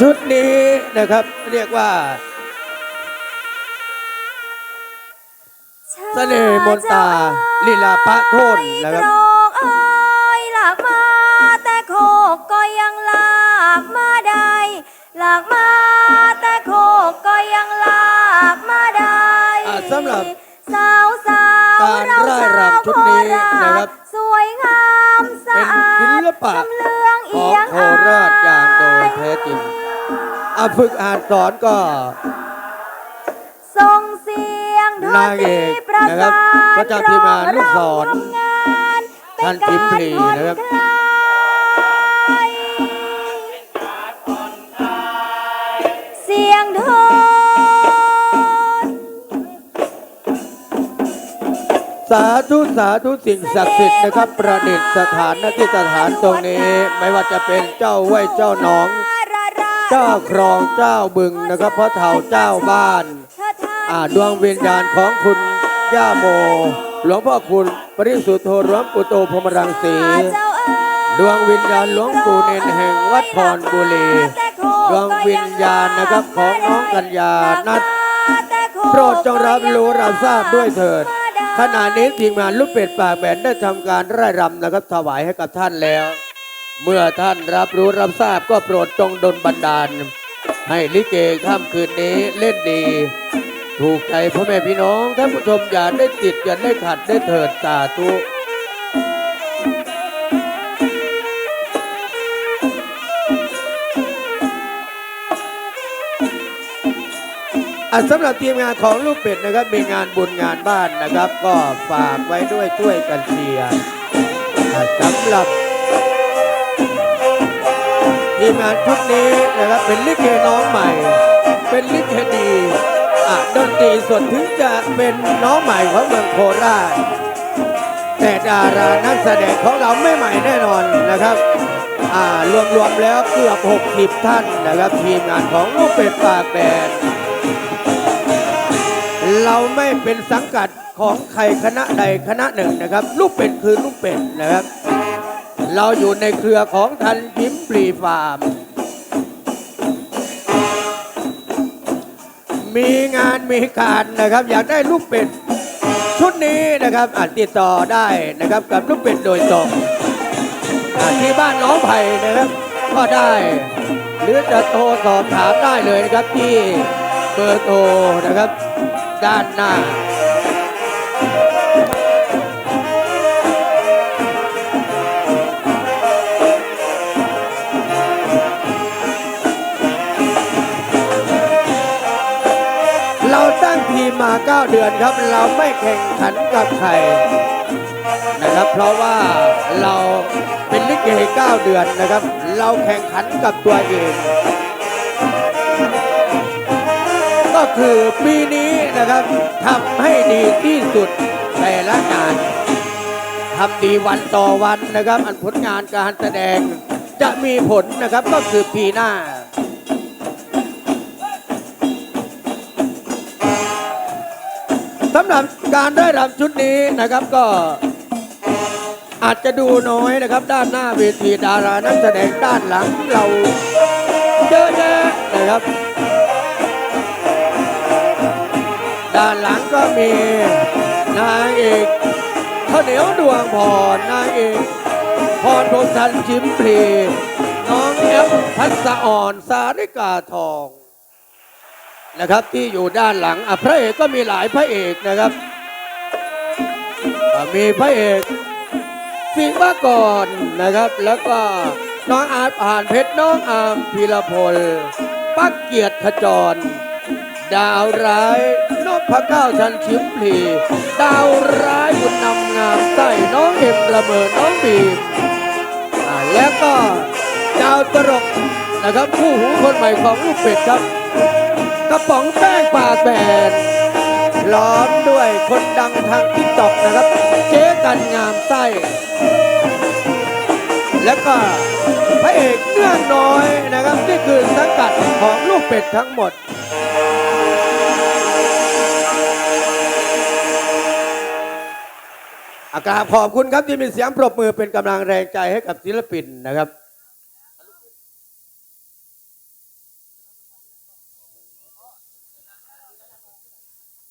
ชุดนี้นะครับเรียกว่าเสน่ห์มนตาลีลาพระโทนนะครับโกเอ้ยหลากมาแต่โคกก็ยังลากมาได้หลากมาแต่โคกก็ยังลากมาได้อ่าสำหรับสาวสาวการร่ายรำชุดนี้นะครับสวยงามสะเป็นอาดศิลปะจำเลืองขเอีองยงโคราชอย่างโดยแท้จริง อาฝึกอ่านสอนก็ส่งเสียงดนนางตเอรีกประนะครับสานพระเจ้าพิมานลูกศรร้องรำงานเป็ท่านพิมพลีนะครับการผ่อนคลายเสียงโทนสาธุสาธุสิ่งศักดิ์สิทธิ์นะครับ ประดิษฐานณที่สถานตรงนี้ ไม่ว่าจะเป็นเจ้าไว้เจ้าหนอง เจ้าครองเจ้าบึงนะครับพระเฒ่าเจ้าบ้านอ่าดวงวิญญาณของคุณย่าโม หลวงพ่อคุณปริสุทธโธหลวงปู่โตพรมรังสีดวงวิญญาณหลวงปู่เนนแห่งวัดพรบุรีดวงวิญญาณนะครับของน้องกัญญานัดโปรดจงรับรู้รับทราบด้วยเถิดขณะนี้ทีมงานลูกเป็ดปากแบนได้ทำการร่ายรำนะครับถวายให้กับท่านแล้ว เมื่อท่านรับรู้รับทราบก็โปรดจงดลบันดาล ให้ลิเกค่ำคืนนี้เล่นดี ถูกใจพ่อแม่พี่น้องท่านผู้ชมอย่าได้ติดอย่าได้ขัดได้เถิดสาธุอะสำหรับทีมงานของลูกเป็ดนะครับ มีงานบุญงานบ้านนะครับ ก็ฝากไว้ด้วยช่วยกันเชียร์อะสำหรับ ทีมงานชุดนี้นะครับเป็นลิเกน้องใหม่ เป็นลิเกดีอะดนตรีส่วนถึงจะเป็นน้องใหม่ของเมืองโคราชแต่ดารานักแสดงของเราไม่ใหม่แน่นอนนะครับอ่ารวมๆแล้วเกือบ60ท่านนะครับทีมงานของลูกเป็ดปากแดนเราไม่เป็นสังกัดของใครคณะใดคณะหนึ่งนะครับ ลูกเป็ดคือลูกเป็ดนะครับ เราอยู่ในเครือของทันยิ้มปรีฟาร์ม มีงานมีการนะครับ อยากได้ลูกเป็ด ชุดนี้นะครับอาจติดต่อได้นะครับกับลูกเป็ดโดยตรงที่บ้านน้องไผ่นะครับก็ได้ หรือจะโทรสอบถามได้เลยนะครับที่เบอร์โทรนะครับ ด้านหน้า มมา 9 เดือนครับ เราไม่แข่งขันกับใครนะครับ เพราะว่าเราเป็นลิเก9เดือนนะครับ เราแข่งขันกับตัวเอง ก็คือปีนี้นะครับทำให้ดีที่สุดแต่ละงานทำดีวันต่อวันนะครับ อันผลงานการแสดงจะมีผลนะครับก็คือปีหน้า สำหรับการได้รำชุดนี้นะครับก็อาจจะดูน้อยนะครับ ด้านหน้าเวทีดารานักแสดงด้านหลังเราเยอะแยะนะครับ ด้านหลังก็มีนางเอกข้าวเหนียวดวงพรนางเอกพรพรหมทันชิมพลีน้องแอฟพัสอ่อนสาริกาทอง นะครับที่อยู่ด้านหลังอะพระเอกก็มีหลายพระเอกนะครับ มีพระเอกสิงห์มากรนะครับ แล้วก็น้องอาร์ตผ่านเพชรน้องอามพีรพล ปักเกียรติขจร ดาวร้ายนพเก้าชันชิมพลีดาวร้ายบุญนำงามใต้น้องเอ็มระเมิดน้องบีมแล้วก็ดาวตลกนะครับ ผู้หูคนใหม่ของลูกเป็ดครับ กระป๋องแป้งปาแบนล้อมด้วยคนดังทางทิกตอกนะครับ เจ๊กันงามไส้ แล้วก็พระเอกเนื่องน้อยนะครับ นี่คือสังกัดของลูกเป็ดทั้งหมดอากราบขอบคุณครับที่มีเสียงปรบมือเป็นกำลังแรงใจให้กับศิลปินนะครับ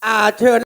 อาเชิญ